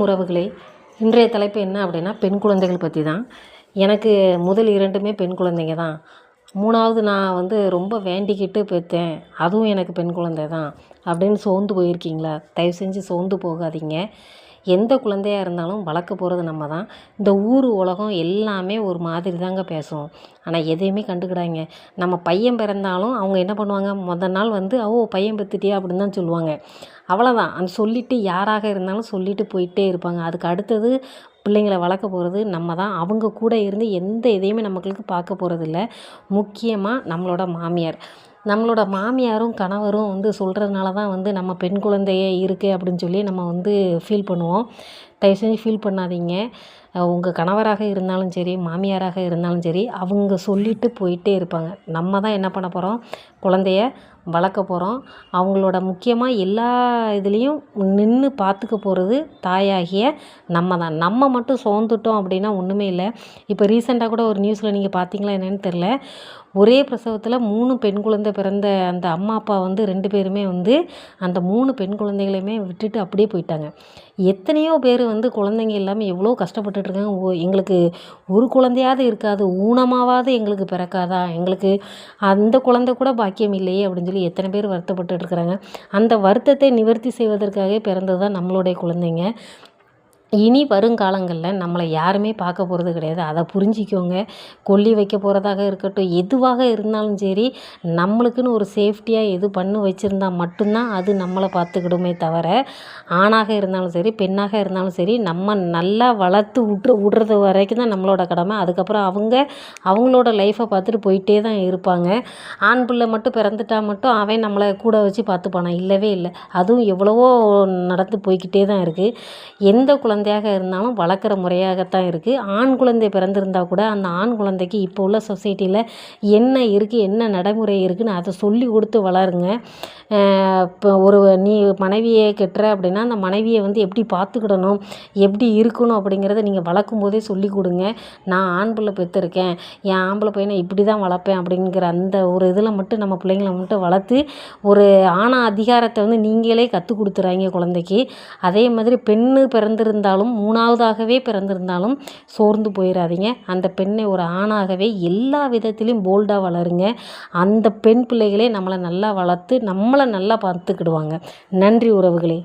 வணக்கம் உறவுகளே இன்றைய தலைப்பு என்ன அப்படின்னா பெண் குழந்தைகள் பற்றி தான் எனக்கு முதல் இரண்டுமே பெண் குழந்தைங்க தான் மூணாவது நான் வந்து ரொம்ப வேண்டிக்கிட்டு பெற்றேன். அதுவும் எனக்கு பெண் குழந்தை தான் அப்படின்னு சோர்ந்து போயிருக்கீங்களா? தயவு செஞ்சு சோர்ந்து போகாதீங்க. எந்த குழந்தையாக இருந்தாலும் வளர்க்க போகிறது நம்ம தான். இந்த ஊர் உலகம் எல்லாமே ஒரு மாதிரி தாங்க பேசும். ஆனால் எதையுமே கண்டுக்கிடாங்க நம்ம பையன் பிறந்தாலும் அவங்க என்ன பண்ணுவாங்க? மொதல் நாள் வந்து ஓ பையன் பெற்றுட்டியா அப்படின்னு தான் சொல்லுவாங்க. அவ்வளோதான் அந்த சொல்லிவிட்டு யாராக இருந்தாலும் சொல்லிவிட்டு போயிட்டே இருப்பாங்க. அதுக்கு அடுத்தது பிள்ளைங்கள வளர்க்க போகிறது நம்ம தான். அவங்க கூட இருந்து எந்த இதையுமே நம்மளுக்கு பார்க்க போகிறதில்ல முக்கியமாக நம்மளோட மாமியார். நம்மளோட மாமியாரும் கணவரும் வந்து சொல்கிறதுனால தான் வந்து நம்ம பெண் குழந்தையே இருக்குது அப்படின்னு சொல்லி நம்ம வந்து ஃபீல் பண்ணுவோம். தயவு செஞ்சு ஃபீல் பண்ணாதீங்க. உங்கள் கணவராக இருந்தாலும் சரி மாமியாராக இருந்தாலும் சரி அவங்க சொல்லிட்டு போயிட்டே இருப்பாங்க. நம்ம தான் என்ன பண்ண போகிறோம் குழந்தைய வளர்க்க போகிறோம் அவங்களோட முக்கியமாக எல்லா இதுலேயும் நின்று பார்த்துக்க போகிறது தாயாகிய நம்ம தான். நம்ம மட்டும் சோர்ந்துட்டோம் அப்படின்னா ஒன்றுமே இல்லை. இப்போ ரீசெண்டாக கூட ஒரு நியூஸில் நீங்கள் பார்த்தீங்களா என்னென்னு தெரில ஒரே பிரசவத்தில் மூணு பெண் குழந்தை பிறந்த அந்த அம்மா அப்பா வந்து ரெண்டு பேருமே வந்து அந்த மூணு பெண் குழந்தைகளையுமே விட்டுட்டு அப்படியே போயிட்டாங்க. எத்தனையோ பேர் வந்து குழந்தைங்க இல்லாமல் எவ்வளோ கஷ்டப்பட்டுட்ருக்காங்க ஓ எங்களுக்கு ஒரு குழந்தையாவது இருக்காது ஊனமாவது எங்களுக்கு பிறக்காதா? எங்களுக்கு அந்த குழந்தை கூட பாக்கியம் இல்லையே அப்படின்னு சொல்லி எத்தனை பேர் வருத்தப்பட்டுட்டு இருக்கிறாங்க. அந்த வருத்தத்தை நிவர்த்தி செய்வதற்காக பிறந்தது தான் நம்மளுடைய குழந்தைங்க. இனி வருங்காலங்களில் நம்மளை யாருமே பார்க்க போகிறது கிடையாது. அதை புரிஞ்சிக்கோங்க. கொல்லி வைக்க போகிறதாக இருக்கட்டும் எதுவாக இருந்தாலும் சரி நம்மளுக்குன்னு ஒரு சேஃப்டியாக எது பண்ணி வச்சுருந்தா மட்டும்தான் அது நம்மளை பார்த்துக்கிடுமே தவிர ஆணாக இருந்தாலும் சரி பெண்ணாக இருந்தாலும் சரி நம்ம நல்லா வளர்த்து விட்ற விட்றது வரைக்கும் தான் நம்மளோட கடமை. அதுக்கப்புறம் அவங்க அவங்களோட லைஃப்பை பார்த்துட்டு போயிட்டே தான் இருப்பாங்க. ஆண் பிள்ளை மட்டும் பிறந்துட்டா மட்டும் அவன் நம்மளை கூட வச்சு பார்த்துப்பானா? இல்லவே இல்லை. அதுவும் எவ்வளவோ நடந்து போய்க்கிட்டே தான் இருக்குது எந்த குழந்தை குழந்தையாக இருந்தாலும் வளர்க்குற முறையாகத்தான் இருக்குது ஆண் குழந்தை பிறந்திருந்தால் கூட அந்த ஆண் குழந்தைக்கு இப்போ உள்ள சொசைட்டியில் என்ன இருக்குது என்ன நடைமுறை இருக்குதுன்னு அதை சொல்லி கொடுத்து வளருங்க. இப்போ ஒரு நீ மனைவியை கெட்டுற அப்படின்னா அந்த மனைவியை வந்து எப்படி பார்த்துக்கிடணும் எப்படி இருக்கணும் அப்படிங்கிறத நீங்கள் வளர்க்கும் போதே சொல்லி கொடுங்க. நான் ஆண் பிள்ளை பெற்றிருக்கேன் என் ஆம்பளை பையனை இப்படி தான் வளர்ப்பேன் அப்படிங்கிற அந்த ஒரு இதில் மட்டும் நம்ம பிள்ளைங்கள மட்டும் வளர்த்து ஒரு ஆணா அதிகாரத்தை வந்து நீங்களே கற்றுக் கொடுத்துறாங்க குழந்தைக்கு. அதே மாதிரி பெண்ணு பிறந்திருந்தால் பிறந்திருந்தாலும் மூணாவதாகவே பிறந்திருந்தாலும் சோர்ந்து போயிடாதீங்க அந்த பெண்ணை ஒரு ஆணாகவே எல்லா விதத்திலையும் போல்டாக வளருங்க. அந்த பெண் பிள்ளைகளே நம்மளை நல்லா வளர்த்து நம்மளை நல்லா பார்த்துக்கிடுவாங்க. நன்றி உறவுகளே.